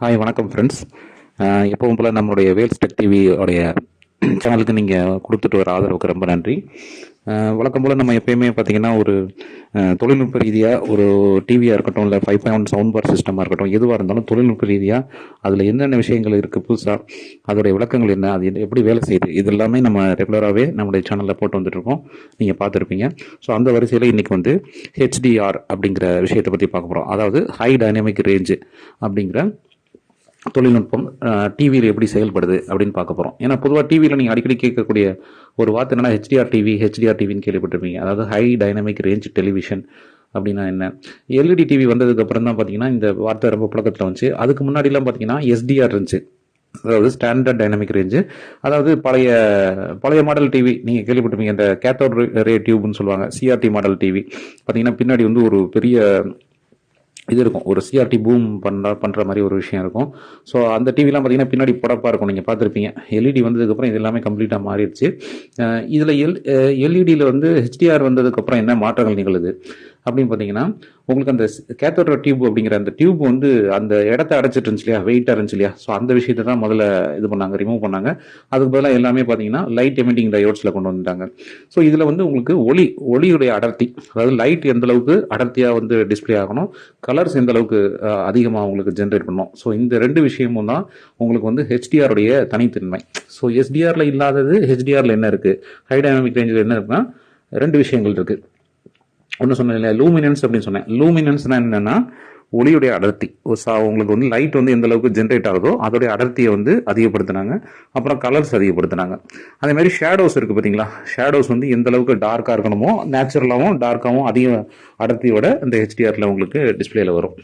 Hi வணக்கம் friends எப்பவும் போல் நம்மளுடைய வேல்ஸ் டெக் டிவி உடைய சேனலுக்கு நீங்கள் கொடுத்துட்டு வர ஆதரவுக்கு ரொம்ப நன்றி. வழக்கம் போல் நம்ம எப்பயுமே பார்த்தீங்கன்னா ஒரு தொழில்நுட்ப ரீதியாக ஒரு டிவியாக இருக்கட்டும் இல்லை ஃபைவ் பாயிண்ட் சவுண்ட் பார் சிஸ்டமாக இருக்கட்டும் எதுவாக இருந்தாலும் தொழில்நுட்ப ரீதியாக அதில் என்னென்ன விஷயங்கள் இருக்குது புதுசாக அதோடைய விளக்கங்கள் என்ன அது என்ன- எப்படி வேலை செய்யுது இது எல்லாமே நம்ம ரெகுலராகவே நம்மளுடைய சேனலில் போட்டு வந்துட்டுருக்கோம் நீங்கள் பார்த்துருப்பீங்க ஸோ அந்த வரிசையில் இன்றைக்கி வந்து ஹெச்டிஆர் அப்படிங்கிற விஷயத்தை பற்றி பார்க்க போகிறோம் அதாவது ஹை டைனமிக் ரேஞ்சு அப்படிங்கிற தொழில்நுட்பம் டிவியில் எப்படி செயல்படுது அப்படின்னு பார்க்க போகிறோம் ஏன்னா பொதுவாக டிவியில் நீங்கள் அடிக்கடி கேட்கக்கூடிய ஒரு வார்த்தை என்னன்னா ஹெச்டிஆர் டிவி ஹெச்டிஆர் டிவின்னு கேள்விப்பட்டிருப்பீங்க. அதாவது ஹை டைனமிக் ரேஞ்ச் டெலிவிஷன் அப்படின்னா என்ன? எல்இடி டிவி வந்ததுக்கு அப்புறம் தான் பார்த்தீங்கன்னா இந்த வார்த்தை ரொம்ப புழக்கத்தில் வந்துச்சு. அதுக்கு முன்னாடிலாம் பார்த்தீங்கன்னா எஸ்டிஆர் இருந்துச்சு. அதாவது ஸ்டாண்டர்ட் டைனமிக் ரேஞ்சு அதாவது பழைய பழைய மாடல் டிவி நீங்கள் கேள்விப்பட்டிருப்பீங்க இந்த கேத்தோட் ரே டியூப்னு சொல்லுவாங்க சிஆர்டி மாடல் டிவி பார்த்தீங்கன்னா பின்னாடி வந்து ஒரு பெரிய இது இருக்கும். ஒரு சிஆர்டி பூம் பண்ணுற பண்ணுற மாதிரி ஒரு விஷயம் இருக்கும். ஸோ அந்த டிவிலாம் பார்த்தீங்கன்னா பின்னாடி புடப்பாக இருக்கும். நீங்கள் பார்த்துருப்பீங்க எல்இடி வந்ததுக்கப்புறம் இது எல்லாமே கம்ப்ளீட்டாக மாறிடுச்சு. இதில் எல் எல்இடியில் வந்து ஹெச்டிஆர் வந்ததுக்கப்புறம் என்ன மாற்றங்கள் நிகழுது? அப்படின்னு பார்த்தீங்கன்னா உங்களுக்கு அந்த கேத்தோட டியூப் அப்படிங்கிற அந்த டியூப் வந்து அந்த இடத்த அடைச்சிட்டு இருந்துச்சு இல்லையா? வெயிட்டாக இருந்துச்சு இல்லையா? ஸோ அந்த விஷயத்தை தான் முதல்ல இது பண்ணாங்க ரிமூவ் பண்ணாங்க. அதுக்கு பதிலாக எல்லாமே பார்த்தீங்கன்னா லைட் எமிட்டிங் டயோட்ஸில் கொண்டு வந்துட்டாங்க. ஸோ இதில் வந்து உங்களுக்கு ஒளி ஒளியுடைய அடர்த்தி அதாவது லைட் எந்த அளவுக்கு அடர்த்தியாக வந்து டிஸ்ப்ளே ஆகணும் கலர்ஸ் எந்த அளவுக்கு அதிகமாக உங்களுக்கு ஜென்ரேட் பண்ணணும். ஸோ இந்த ரெண்டு விஷயமும் தான் உங்களுக்கு வந்து ஹெச்டிஆருடைய தனித்தன்மை ஸோ எஸ்டிஆரில் இல்லாதது ஹெச்டிஆரில் என்ன இருக்குது ஹை டைனாமிக் ரேஞ்சில் என்ன இருக்குன்னா ரெண்டு விஷயங்கள் இருக்குது ஒன்று சொன்னேன் இல்லையா? லூமினன்ஸ் அப்படின்னு சொன்னேன். லூமினன்ஸ்னால் என்னென்னா ஒளியுடைய அடர்த்தி. சா உங்களுக்கு வந்து லைட் வந்து எந்த அளவுக்கு ஜென்ரேட் ஆகுதோ அதோடைய அடர்த்தியை வந்து அதிகப்படுத்தினாங்க. அப்புறம் கலர்ஸ் அதிகப்படுத்தினாங்க. அதே மாதிரி ஷேடோஸ் இருக்குது பார்த்தீங்களா? ஷேடோஸ் வந்து எந்த அளவுக்கு டார்க்காக இருக்கணுமோ நேச்சுரலாகவும் டார்க்காகவும் அதிக அடர்த்தியோட இந்த ஹெச்டிஆரில் உங்களுக்கு டிஸ்பிளேல வரும்.